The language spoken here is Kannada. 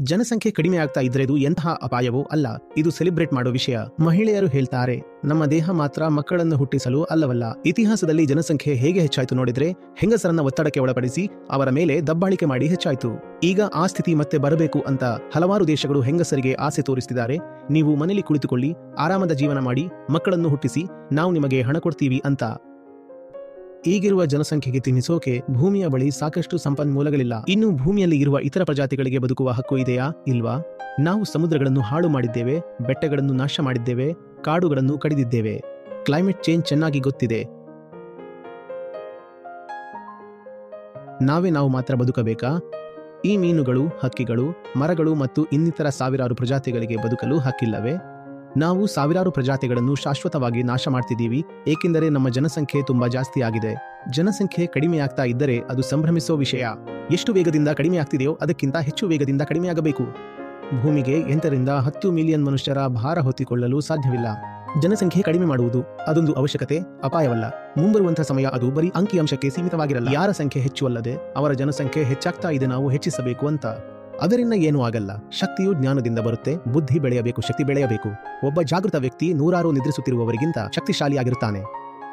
ಜನಸಂಖ್ಯೆ ಕಡಿಮೆ ಆಗ್ತಾ ಇದ್ರೆ ಇದು ಎಂತಹ ಅಪಾಯವೋ ಅಲ್ಲ. ಇದು ಸೆಲೆಬ್ರೇಟ್ ಮಾಡೋ ವಿಷಯ. ಮಹಿಳೆಯರು ಹೇಳ್ತಾರೆ, ನಮ್ಮ ದೇಹ ಮಾತ್ರ ಮಕ್ಕಳನ್ನು ಹುಟ್ಟಿಸಲು ಅಲ್ಲವಲ್ಲ. ಇತಿಹಾಸದಲ್ಲಿ ಜನಸಂಖ್ಯೆ ಹೇಗೆ ಹೆಚ್ಚಾಯ್ತು ನೋಡಿದ್ರೆ, ಹೆಂಗಸರನ್ನ ಒತ್ತಡಕ್ಕೆ ಒಳಪಡಿಸಿ ಅವರ ಮೇಲೆ ದಬ್ಬಾಳಿಕೆ ಮಾಡಿ ಹೆಚ್ಚಾಯ್ತು. ಈಗ ಆ ಸ್ಥಿತಿ ಮತ್ತೆ ಬರಬೇಕು ಅಂತ ಹಲವಾರು ದೇಶಗಳು ಹೆಂಗಸರಿಗೆ ಆಸೆ ತೋರಿಸ್ತಿದ್ದಾರೆ. ನೀವು ಮನೇಲಿ ಕುಳಿತುಕೊಳ್ಳಿ, ಆರಾಮದ ಜೀವನ ಮಾಡಿ, ಮಕ್ಕಳನ್ನು ಹುಟ್ಟಿಸಿ, ನಾವು ನಿಮಗೆ ಹಣ ಕೊಡ್ತೀವಿ ಅಂತ. ಈಗಿರುವ ಜನಸಂಖ್ಯೆಗೆ ತಿನ್ನಿಸೋಕೆ ಭೂಮಿಯ ಬಳಿ ಸಾಕಷ್ಟು ಸಂಪನ್ಮೂಲಗಳಿಲ್ಲ. ಇನ್ನು ಭೂಮಿಯಲ್ಲಿ ಇರುವ ಇತರ ಪ್ರಜಾತಿಗಳಿಗೆ ಬದುಕುವ ಹಕ್ಕು ಇದೆಯಾ? ಇಲ್ವಾ? ನಾವು ಸಮುದ್ರಗಳನ್ನು ಹಾಳು ಮಾಡಿದ್ದೇವೆ, ಬೆಟ್ಟಗಳನ್ನು ನಾಶ ಮಾಡಿದ್ದೇವೆ, ಕಾಡುಗಳನ್ನು ಕಡಿದಿದ್ದೇವೆ. ಕ್ಲೈಮೇಟ್ ಚೇಂಜ್ ಚೆನ್ನಾಗಿ ಗೊತ್ತಿದೆ. ನಾವೇ ನಾವು ಮಾತ್ರ ಬದುಕಬೇಕಾ? ಈ ಮೀನುಗಳು, ಹಕ್ಕಿಗಳು, ಮರಗಳು ಮತ್ತು ಇನ್ನಿತರ ಸಾವಿರಾರು ಪ್ರಜಾತಿಗಳಿಗೆ ಬದುಕಲು ಹಕ್ಕಿಲ್ಲವೇ? ನಾವು ಸಾವಿರಾರು ಪ್ರಜಾತಿಗಳನ್ನು ಶಾಶ್ವತವಾಗಿ ನಾಶ ಮಾಡ್ತಿದ್ದೀವಿ, ಏಕೆಂದರೆ ನಮ್ಮ ಜನಸಂಖ್ಯೆ ತುಂಬಾ ಜಾಸ್ತಿ ಆಗಿದೆ. ಜನಸಂಖ್ಯೆ ಕಡಿಮೆಯಾಗ್ತಾ ಇದ್ದರೆ ಅದು ಸಂಭ್ರಮಿಸೋ ವಿಷಯ. ಎಷ್ಟು ವೇಗದಿಂದ ಕಡಿಮೆ ಆಗ್ತಿದೆಯೋ ಅದಕ್ಕಿಂತ ಹೆಚ್ಚು ವೇಗದಿಂದ ಕಡಿಮೆಯಾಗಬೇಕು ಭೂಮಿಗೆ ಎಂಟರಿಂದ ಹತ್ತು ಮಿಲಿಯನ್ ಮನುಷ್ಯರ ಭಾರ ಹೊತ್ತಿಕೊಳ್ಳಲು ಸಾಧ್ಯವಿಲ್ಲ. ಜನಸಂಖ್ಯೆ ಕಡಿಮೆ ಮಾಡುವುದು ಅದೊಂದು ಅವಶ್ಯಕತೆ, ಅಪಾಯವಲ್ಲ. ಮುಂಬರುವಂತಹ ಸಮಯ ಅದು ಬರೀ ಅಂಕಿಅಂಶಕ್ಕೆ ಸೀಮಿತವಾಗಿರಲ್ಲ. ಯಾರ ಸಂಖ್ಯೆ ಹೆಚ್ಚು ಅಲ್ಲದೆ ಅವರ ಜನಸಂಖ್ಯೆ ಹೆಚ್ಚಾಗ್ತಾ ಇದೆ ನಾವು ಹೆಚ್ಚಿಸಬೇಕು ಅಂತ. ಅದರಿಂದ ಏನೂ ಆಗಲ್ಲ. ಶಕ್ತಿಯು ಜ್ಞಾನದಿಂದ ಬರುತ್ತೆ, ಬುದ್ಧಿ ಬೆಳೆಯಬೇಕು, ಶಕ್ತಿ ಬೆಳೆಯಬೇಕು. ಒಬ್ಬ ಜಾಗೃತ ವ್ಯಕ್ತಿ ನೂರಾರು ನಿದ್ರಿಸುತ್ತಿರುವವರಿಗಿಂತ ಶಕ್ತಿಶಾಲಿಯಾಗಿರುತ್ತಾನೆ